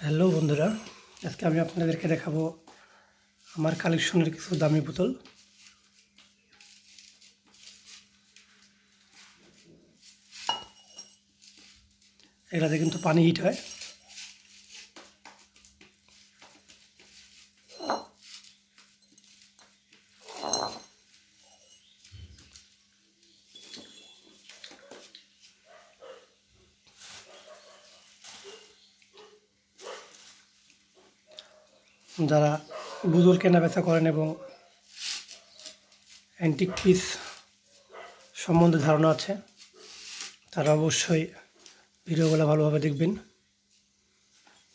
Hello বন্ধুরা, আজকে আমি আপনাদেরকে দেখাবো আমার কালেকশনের কিছু দামি বোতল। এগুলাতে কিন্তু পানি হিট হয়। যারা বুজুর কেনা বেচা করেন এবং অ্যান্টিক পিস সম্বন্ধে ধারণা আছে, তারা অবশ্যই ভিডিওগুলো ভালোভাবে দেখবেন।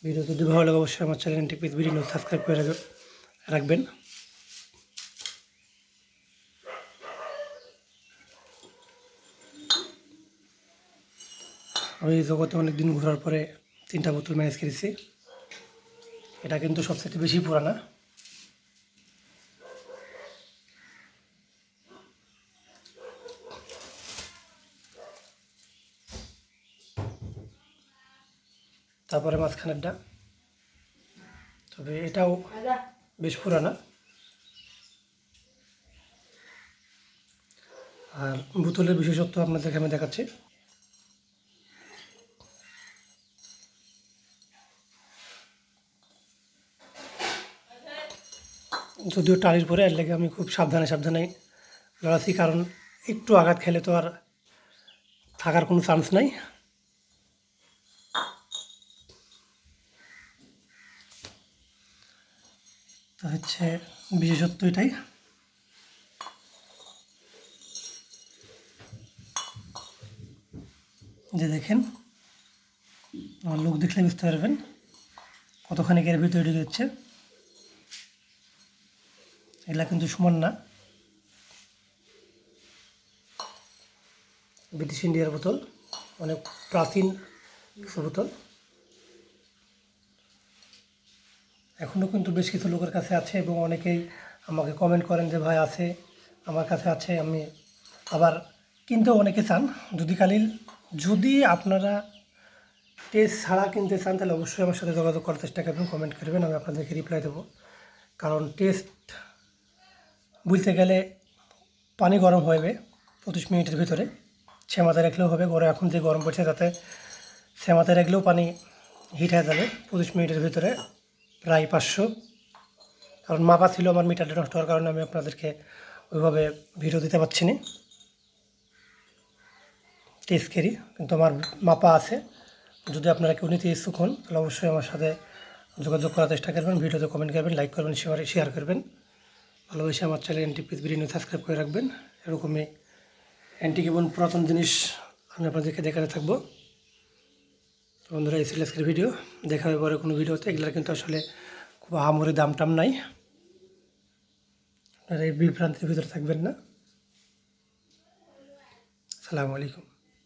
ভিডিও যদি ভালো লাগে, অবশ্যই আমার channel antique piece video subscribe করে রাখবেন আমি জগতে অনেক দিন ঘোরার পরে তিনটা বোতল ম্যানেজ করেছি। এটা কিন্তু সবচেয়ে বেশি পুরানা। তারপরে মাঝখানেরটা। তবে এটাও বেশ পুরানা। আর বোতলের বিশেষত্ব আপনাদেরকে আমি দেখাচ্ছি। যদিও টালির পরে এর লেগে আমি খুব সাবধানে সাবধানে লড়াচ্ছি কারণ একটু আঘাত খেলে তো আর থাকার কোনো চান্স নাই। তো হচ্ছে বিশেষত্ব এটাই। যে দেখেন, আমার লোক দেখলে বুঝতে পারবেন কতখানি এর ভিতরে ঢুকে যাচ্ছে এগুলা কিন্তু সমান না। ব্রিটিশ ইন্ডিয়ার বোতল, অনেক প্রাচীন কিছু বোতল। এখনও কিন্তু বেশ কিছু লোকের কাছে আছে এবং অনেকেই আমাকে কমেন্ট করেন যে, ভাই, আছে, আমার কাছে আছে, আমি আবার কিনতেও অনেকে চান। যদি কালিল, যদি আপনারা টেস্ট ছাড়া কিনতে চান, তাহলে অবশ্যই আমার সাথে যোগাযোগ করার চেষ্টা করবেন কমেন্ট করবেন, আমি আপনাদেরকে রিপ্লাই দেবো। কারণ টেস্ট বুঝতে গেলে পানি গরম হবে পঁচিশ মিনিটের ভিতরে। সেমাতে রাখলেও হবে, গরম এখন যে গরম পড়ছে তাতে সেমাতে রাখলেও পানি হিট হয়ে যাবে পঁচিশ মিনিটের ভিতরে, প্রায় পাঁচশো। কারণ মাপা ছিল আমার মিটারটা নষ্ট হওয়ার কারণে আমি আপনাদেরকে ওইভাবে ভিডিও দিতে পারছি না। টেস্ট করি, কিন্তু আমার মাপা আছে। যদি আপনারা কেউ নিতে ইচ্ছুক হন, তাহলে অবশ্যই আমার সাথে যোগাযোগ করার চেষ্টা করবেন ভিডিওতে কমেন্ট করবেন লাইক করবেন শেয়ার শেয়ার করবেন। ভালোবেসে আমার চ্যানেল এনটি পিস ভিডিও সাবস্ক্রাইব করে রাখবেন। এরকমই অ্যান্টিক এবং পুরাতন জিনিস আমি আপনাদেরকে দেখাতে থাকব। বন্ধুরা ছিল আজকের ভিডিও দেখা পরে কোনো ভিডিওতে এগুলোর কিন্তু আসলে খুব আহামরি দাম টাম নাই। আপনারা এই বিভ্রান্তির ভিতরে থাকবেন না। আসসালামু আলাইকুম।